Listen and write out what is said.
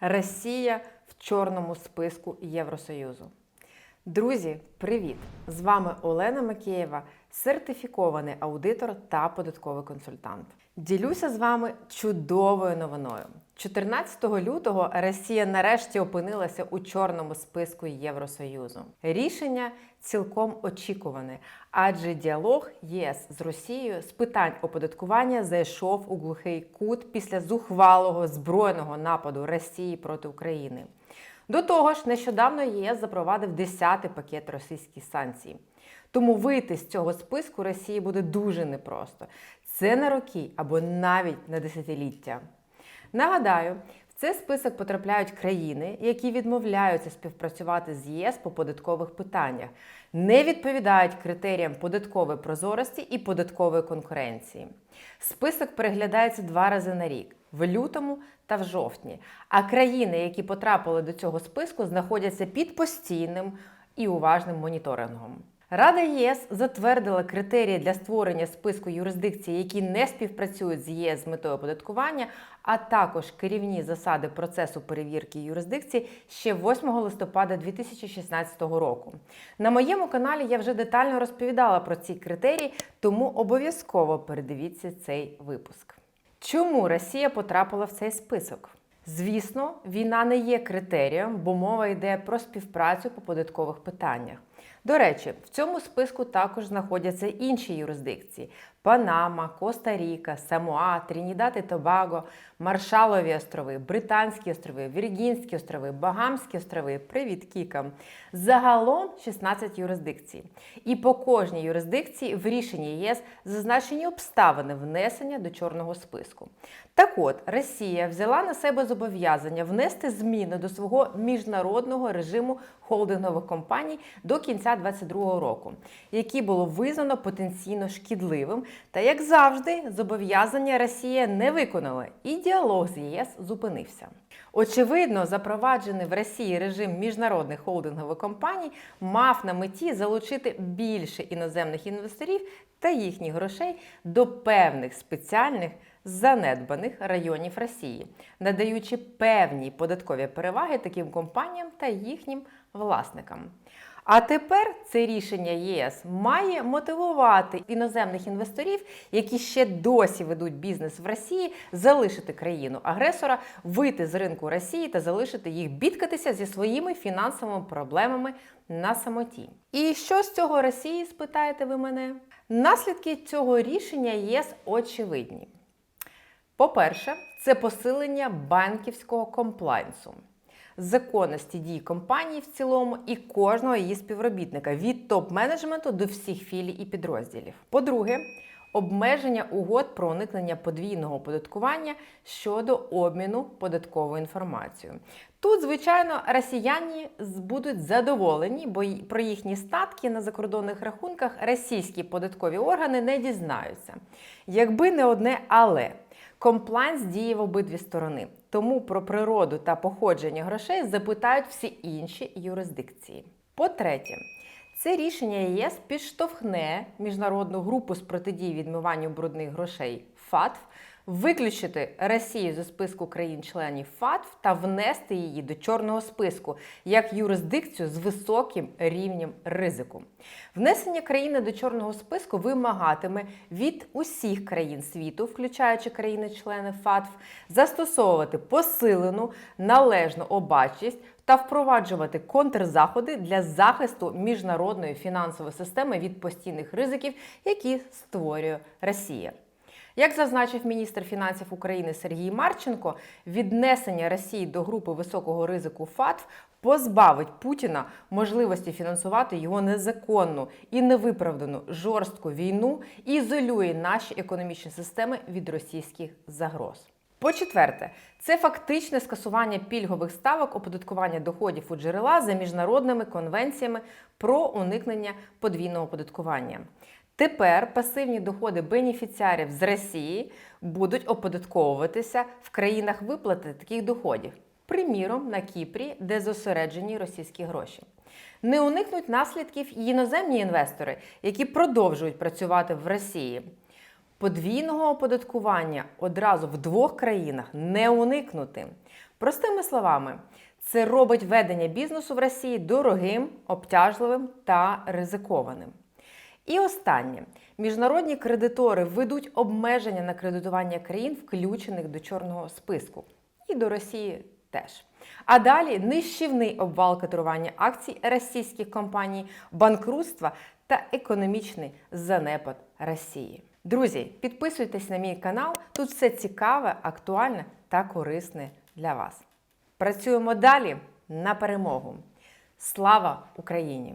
Росія в чорному списку Євросоюзу. Друзі, привіт! З вами Олена Макеєва, сертифікований аудитор та податковий консультант. Ділюся з вами чудовою новиною. 14 лютого Росія нарешті опинилася у чорному списку Євросоюзу. Рішення цілком очікуване, адже діалог ЄС з Росією з питань оподаткування зайшов у глухий кут після зухвалого збройного нападу Росії проти України. До того ж, нещодавно ЄС запровадив 10-й пакет російських санкцій. Тому вийти з цього списку Росії буде дуже непросто. Це на роки або навіть на десятиліття. Нагадаю, в цей список потрапляють країни, які відмовляються співпрацювати з ЄС по податкових питаннях, не відповідають критеріям податкової прозорості і податкової конкуренції. Список переглядається два рази на рік в лютому та в жовтні. А країни, які потрапили до цього списку, знаходяться під постійним і уважним моніторингом. Рада ЄС затвердила критерії для створення списку юрисдикцій, які не співпрацюють з ЄС з метою оподаткування, а також керівні засади процесу перевірки юрисдикцій ще 8 листопада 2016 року. На моєму каналі я вже детально розповідала про ці критерії, тому обов'язково передивіться цей випуск. Чому Росія потрапила в цей список? Звісно, війна не є критерієм, бо мова йде про співпрацю по податкових питаннях. До речі, в цьому списку також знаходяться інші юрисдикції: Панама, Коста-Ріка, Самоа, Тринідад і Тобаго, Маршалові острови, Британські острови, Віргінські острови, Багамські острови. Привіт, Кікам! Загалом 16 юрисдикцій. І по кожній юрисдикції в рішенні ЄС зазначені обставини внесення до чорного списку. Так от, Росія взяла на себе зобов'язання внести зміни до свого міжнародного режиму холдингових компаній до кінця 2022 року, які було визнано потенційно шкідливим. Та, як завжди, зобов'язання Росія не виконала, і діалог з ЄС зупинився. Очевидно, запроваджений в Росії режим міжнародних холдингових компаній мав на меті залучити більше іноземних інвесторів та їхніх грошей до певних спеціальних занедбаних районів Росії, надаючи певні податкові переваги таким компаніям та їхнім власникам. А тепер це рішення ЄС має мотивувати іноземних інвесторів, які ще досі ведуть бізнес в Росії, залишити країну агресора, вийти з ринку Росії та залишити їх бідкатися зі своїми фінансовими проблемами на самоті. І що з цього Росії, спитаєте ви мене? Наслідки цього рішення ЄС очевидні. По-перше, це посилення банківського комплайнсу, законності дій компанії в цілому і кожного її співробітника від топ-менеджменту до всіх філій і підрозділів. По-друге, обмеження угод про уникнення подвійного оподаткування щодо обміну податковою інформацією. Тут, звичайно, росіяни будуть задоволені, бо про їхні статки на закордонних рахунках російські податкові органи не дізнаються. Якби не одне але. Комплайнс діє в обидві сторони, тому про природу та походження грошей запитають всі інші юрисдикції. По-третє, це рішення ЄС підштовхне міжнародну групу з протидії відмиванню брудних грошей ФАТФ виключити Росію зі списку країн-членів ФАТФ та внести її до чорного списку як юрисдикцію з високим рівнем ризику. Внесення країни до чорного списку вимагатиме від усіх країн світу, включаючи країни-члени ФАТФ, застосовувати посилену належну обачність та впроваджувати контрзаходи для захисту міжнародної фінансової системи від постійних ризиків, які створює Росія. Як зазначив міністр фінансів України Сергій Марченко, віднесення Росії до групи високого ризику ФАТФ позбавить Путіна можливості фінансувати його незаконну і невиправдану жорстку війну і ізолює наші економічні системи від російських загроз. По-четверте, це фактичне скасування пільгових ставок оподаткування доходів у джерела за міжнародними конвенціями про уникнення подвійного оподаткування. Тепер пасивні доходи бенефіціарів з Росії будуть оподатковуватися в країнах виплати таких доходів, приміром на Кіпрі, де зосереджені російські гроші. Не уникнуть наслідків і іноземні інвестори, які продовжують працювати в Росії. Подвійного оподаткування одразу в двох країнах не уникнути. Простими словами, це робить ведення бізнесу в Росії дорогим, обтяжливим та ризикованим. І останнє: міжнародні кредитори введуть обмеження на кредитування країн, включених до чорного списку, і до Росії теж. А далі нищівний обвал котирування акцій російських компаній, банкрутства та економічний занепад Росії. Друзі, підписуйтесь на мій канал. Тут все цікаве, актуальне та корисне для вас. Працюємо далі на перемогу. Слава Україні!